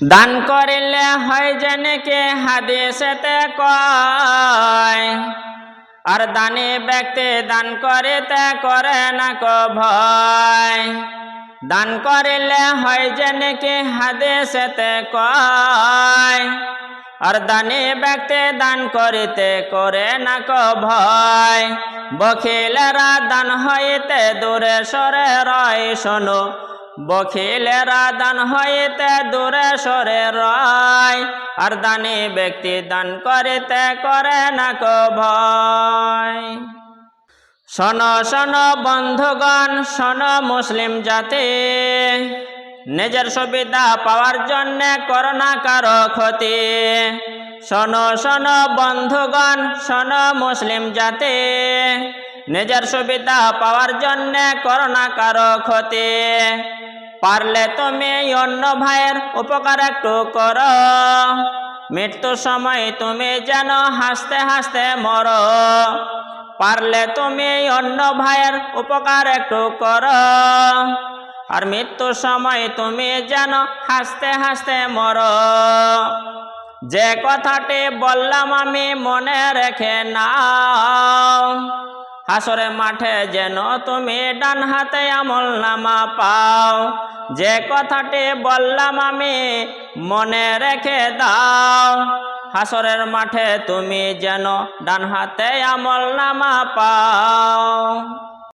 দান করিলে হয় জেনেকে হাদিসেতে কয়, আর দানি ব্যক্তি দান করিতে করে না কো ভয়। দান করিলে হয় জেনেকে হাদিসেতে কয়, আর দানি ব্যক্তি দান করিতে করে না কো ভয়। বখিলেরা দান হইতে দূরে সরে রয়, শোনো বখিলেরা দান হইতে দূরে সরে রয়, আর দানি ব্যক্তি দান করিতে করে না কো ভয়। শোন শোন বন্ধুগণ, শোন মুসলিম জাতি, নিজের সুবিধা পাওয়ার জন্য করোনা কারও ক্ষতি। শোন শোন বন্ধুগণ, শোন মুসলিম জাতি নিজের সুবিধা পাওয়ার জন্য করোনা কারও ক্ষতি। পারলে তুমি অন্য ভাইয়ের উপকার একটু করো। মৃত্যুর সময় তুমি যেন হাসতে হাসতে মরো। পারলে তুমি অন্য ভাইয়ের উপকার একটু করো। আর মৃত্যুর সময় তুমি যেন হাসতে হাসতে মরো। যে কথাটি বললাম আমি মনে রেখে নাও। হাসরে মাঠে যেন তুমি ডান হাতে আমল নামা পাও। যে কথাটি বললাম আমি, মনে রেখে দাও। হাসরের মাঠে তুমি যেন ডান হাতে আমল নামা পাও।